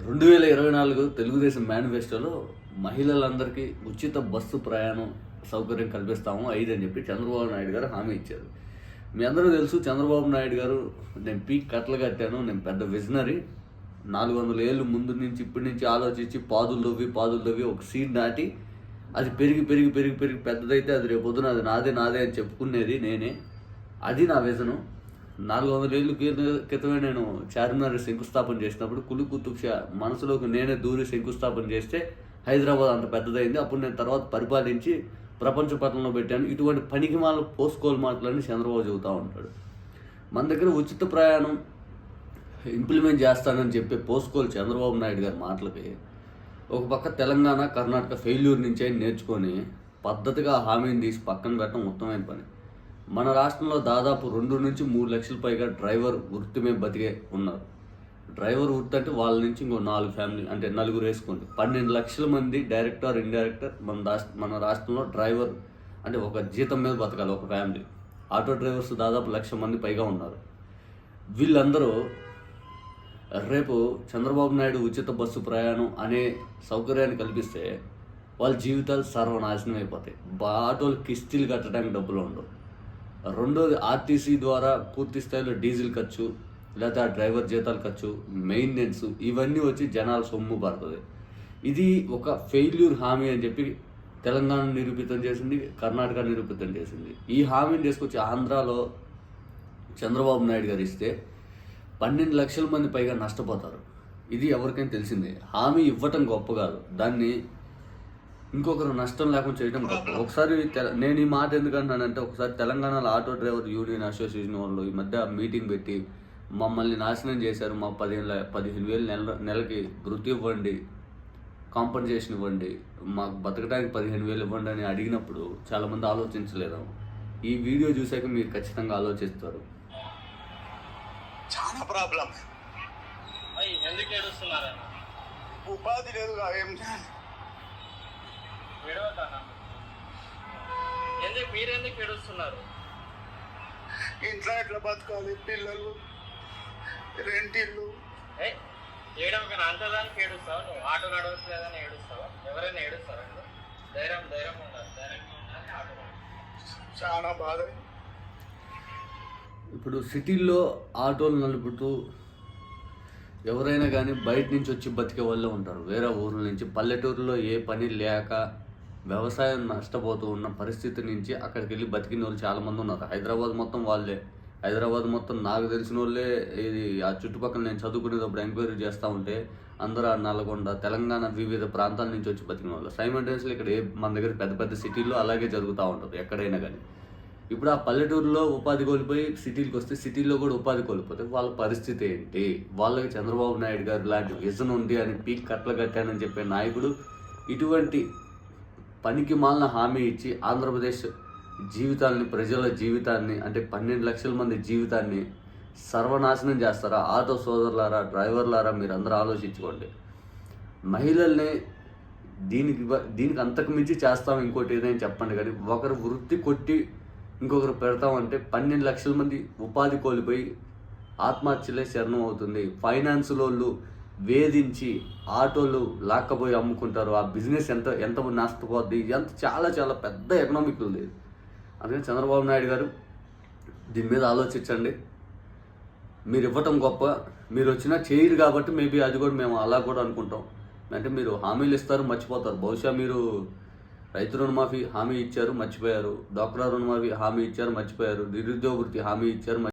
రెండు వేల ఇరవై నాలుగు తెలుగుదేశం మేనిఫెస్టోలో మహిళలందరికీ ఉచిత బస్సు ప్రయాణం సౌకర్యం కల్పిస్తాము ఐదు అని చెప్పి చంద్రబాబు నాయుడు గారు హామీ ఇచ్చారు. మీ అందరూ తెలుసు చంద్రబాబు నాయుడు గారు నేను పీక్ కట్టలు కట్టాను నేను పెద్ద విజనరీ. నాలుగు వందల ఏళ్ళు ముందు నుంచి ఇప్పటి నుంచి ఆలోచించి పాదులు తవ్వి పాదులు తవ్వి ఒక సీడ్ నాటి అది పెరిగి పెరిగి పెరిగి పెరిగి పెద్దదైతే అది రేపు పొద్దున అది నాదే నాదే అని చెప్పుకునేది నేనే. అది నా విజను. నాలుగు వందల ఏళ్ళు క్రితమే నేను చార్మినార్ శంకుస్థాపన చేసినప్పుడు కులు కుతుక్ష మనసులోకి నేనే దూరి శంకుస్థాపన చేస్తే హైదరాబాద్ అంత పెద్దదైంది. అప్పుడు నేను తర్వాత పరిపాలించి ప్రపంచ పట్టణంలో పెట్టాను. ఇటువంటి పనికి మాల పోసుకోలు మాటలని చంద్రబాబు చెబుతూ ఉంటాడు. మన దగ్గర ఉచిత ప్రయాణం ఇంప్లిమెంట్ చేస్తానని చెప్పే పోసుకోలు చంద్రబాబు నాయుడు గారి మాటలకి ఒక పక్క తెలంగాణ కర్ణాటక ఫెయిల్యూర్ నుంచే నేర్చుకొని పద్ధతిగా హామీని తీసి పక్కన పెట్టడం ఉత్తమైన పని. మన రాష్ట్రంలో దాదాపు రెండు నుంచి మూడు లక్షల పైగా డ్రైవర్ వృత్తి మీద బతికే ఉన్నారు. డ్రైవర్ వృత్తి అంటే వాళ్ళ నుంచి ఇంకో నాలుగు ఫ్యామిలీ అంటే నలుగురు వేసుకోండి. పన్నెండు లక్షల మంది డైరెక్టర్ ఇండైరెక్టర్ మన రాష్ట్ర మన రాష్ట్రంలో డ్రైవర్ అంటే ఒక జీతం మీద బతకాలి ఒక ఫ్యామిలీ. ఆటో డ్రైవర్స్ దాదాపు లక్ష మంది పైగా ఉన్నారు. వీళ్ళందరూ రేపు చంద్రబాబు నాయుడు ఉచిత బస్సు ప్రయాణం అనే సౌకర్యాన్ని కల్పిస్తే వాళ్ళ జీవితాలు సర్వనాశనం అయిపోతాయి. బా ఆటోలు కిస్తీలు కట్టడానికి డబ్బులు ఉండవు. రెండోది ఆర్టీసీ ద్వారా పూర్తి స్థాయిలో డీజిల్ ఖర్చు లేకపోతే ఆ డ్రైవర్ జీతాలు ఖర్చు మెయింటెనెన్స్ ఇవన్నీ వచ్చి జనాల సొమ్ము పడుతుంది. ఇది ఒక ఫెయిల్యూర్ హామీ అని చెప్పి తెలంగాణ నిరూపితం చేసింది కర్ణాటక నిరూపితం చేసింది. ఈ హామీని తీసుకొచ్చి ఆంధ్రాలో చంద్రబాబు నాయుడు గారు ఇస్తే పన్నెండు లక్షల మంది పైగా నష్టపోతారు. ఇది ఎవరికైనా తెలిసిందే. హామీ ఇవ్వటం గొప్ప కాదు. దాన్ని ఇంకొకరు నష్టం లేకుండా చేయడం గొప్ప. ఒకసారి తెల- నేను ఈ మాట ఎందుకంటానంటే ఒకసారి తెలంగాణలో ఆటో డ్రైవర్ యూనియన్ అసోసియేషన్ వాళ్ళు ఈ మధ్య మీటింగ్ పెట్టి మమ్మల్ని నాశనం చేశారు. మా పదిహేను పదిహేను వేలు నెల నెలకి వృత్తి ఇవ్వండి కాంపన్సేషన్ ఇవ్వండి మాకు బతకడానికి పదిహేను వేలు ఇవ్వండి అని అడిగినప్పుడు చాలామంది ఆలోచించలేదు ఈ వీడియో చూశాక మీరు ఖచ్చితంగా ఆలోచిస్తారు. చాలా ప్రాబ్లం. ఎందుకు ఉపాధి లేదు ఏం చేయాలి? విడవద్దన్న ఎందుకు మీరెందుకు ఏడుస్తున్నారు? ఇంట్లో ఎట్లా బతకాలి? పిల్లలు రెంట్ ఇల్లు ఏ ఏడవక అంతదానికి ఏడుస్తావు? నువ్వు ఆటో నడవట్లేదని ఏడుస్తావా? ఎవరైనా ఏడుస్తారా? ధైర్యం ధైర్యం ఉండాలి. ధైర్యంగా ఉండాలి ఆటో. చాలా బాధ. ఇప్పుడు సిటీల్లో ఆటోలు నలుపుతూ ఎవరైనా కానీ బయట నుంచి వచ్చి బతికే వాళ్ళే ఉంటారు. వేరే ఊర్ల నుంచి. పల్లెటూరులో ఏ పని లేక వ్యవసాయం నష్టపోతూ ఉన్న పరిస్థితి నుంచి అక్కడికి వెళ్ళి బతికిన వాళ్ళు చాలామంది ఉన్నారు. హైదరాబాద్ మొత్తం వాళ్ళే. హైదరాబాద్ మొత్తం నాకు తెలిసిన వాళ్ళే ఇది ఆ చుట్టుపక్కల నేను చదువుకునేటప్పుడు ఎంక్వైరీ చేస్తూ ఉంటే అందరూ ఆ నల్గొండ తెలంగాణ వివిధ ప్రాంతాల నుంచి వచ్చి బతికిన వాళ్ళు సైమంటైన్స్లో ఇక్కడ ఏ మన దగ్గర పెద్ద పెద్ద సిటీల్లో అలాగే జరుగుతూ ఉంటుంది ఎక్కడైనా కానీ. ఇప్పుడు ఆ పల్లెటూరులో ఉపాధి కోల్పోయి సిటీలకు వస్తే సిటీలో కూడా ఉపాధి కోల్పోతే వాళ్ళ పరిస్థితి ఏంటి? వాళ్ళకి చంద్రబాబు నాయుడు గారు లాంటి విజన్ ఉంది అని పీక్ కట్టలు కట్టానని చెప్పే నాయకుడు ఇటువంటి పనికి మాలిన హామీ ఇచ్చి ఆంధ్రప్రదేశ్ జీవితాన్ని ప్రజల జీవితాన్ని అంటే పన్నెండు లక్షల మంది జీవితాన్ని సర్వనాశనం చేస్తారా? ఆటో సోదరులారా డ్రైవర్లారా మీరు అందరూ ఆలోచించుకోండి. మహిళల్ని దీనికి దీనికి అంతకు మించి చేస్తాం ఇంకోటి ఏదైనా చెప్పండి. కానీ ఒకరు వృత్తి కొట్టి ఇంకొకరు పెడతామంటే పన్నెండు లక్షల మంది ఉపాధి కోల్పోయి ఆత్మహత్యలే శరణం అవుతుంది. ఫైనాన్స్ వాళ్ళు వేధించి ఆటోలు లాక్కపోయి అమ్ముకుంటారు. ఆ బిజినెస్ ఎంత ఎంత నష్టపోద్ది ఎంత చాలా చాలా పెద్ద ఎకనామిక్ ఉంది. అందుకని చంద్రబాబు నాయుడు గారు దీని మీద ఆలోచించండి. మీరు ఇవ్వటం గొప్ప. మీరు వచ్చినా చేయరు కాబట్టి మేబీ అది కూడా మేము అలా కూడా అనుకుంటాం. అంటే మీరు హామీలు ఇస్తారు మర్చిపోతారు. బహుశా మీరు రైతు రుణమాఫీ హామీ ఇచ్చారు మర్చిపోయారు. డాక్టర్ రుణమాఫీ హామీ ఇచ్చారు మర్చిపోయారు. నిరుద్యోగ వృత్తి హామీ ఇచ్చారు